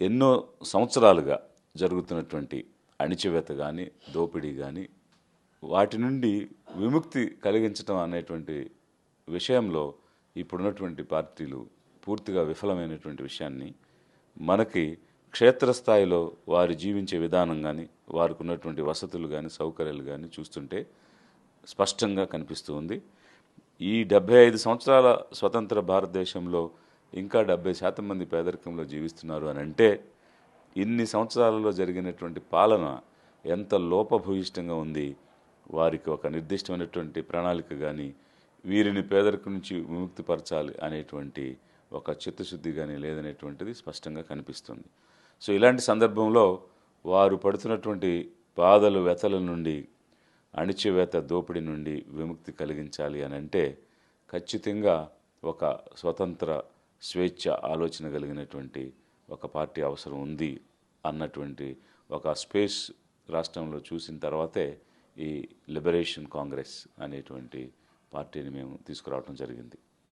ఎన్నో సంవత్సరాలుగా జరుగుతున్నటువంటి అణిచివేత కానీ దోపిడీ కానీ వాటి నుండి విముక్తి కలిగించడం అనేటువంటి విషయంలో ఇప్పుడున్నటువంటి పార్టీలు పూర్తిగా విఫలమైనటువంటి విషయాన్ని మనకి క్షేత్రస్థాయిలో వారు జీవించే విధానం కానీ వారికి ఉన్నటువంటి వసతులు కానీ సౌకర్యాలు కానీ చూస్తుంటే స్పష్టంగా కనిపిస్తూ ఉంది. ఈ డెబ్భై ఐదు సంవత్సరాల స్వతంత్ర భారతదేశంలో ఇంకా డెబ్బై శాతం మంది పేదరికంలో జీవిస్తున్నారు అని అంటే ఇన్ని సంవత్సరాలలో జరిగినటువంటి పాలన ఎంత లోపభూయిష్టంగా ఉంది వారికి ఒక నిర్దిష్టమైనటువంటి ప్రణాళిక కానీ వీరిని పేదరికం నుంచి విముక్తిపరచాలి అనేటువంటి ఒక చిత్తశుద్ధి కానీ లేదనేటువంటిది స్పష్టంగా కనిపిస్తుంది. సో ఇలాంటి సందర్భంలో వారు పడుతున్నటువంటి బాధలు వ్యతల నుండి అణిచివేత దోపిడీ నుండి విముక్తి కలిగించాలి అని అంటే ఖచ్చితంగా ఒక స్వతంత్ర స్వేచ్ఛ ఆలోచన కలిగినటువంటి ఒక పార్టీ అవసరం ఉంది అన్నటువంటి ఒక స్పేస్ రాష్ట్రంలో చూసిన తర్వాతే ఈ లిబరేషన్ కాంగ్రెస్ అనేటువంటి పార్టీని మేము తీసుకురావడం జరిగింది.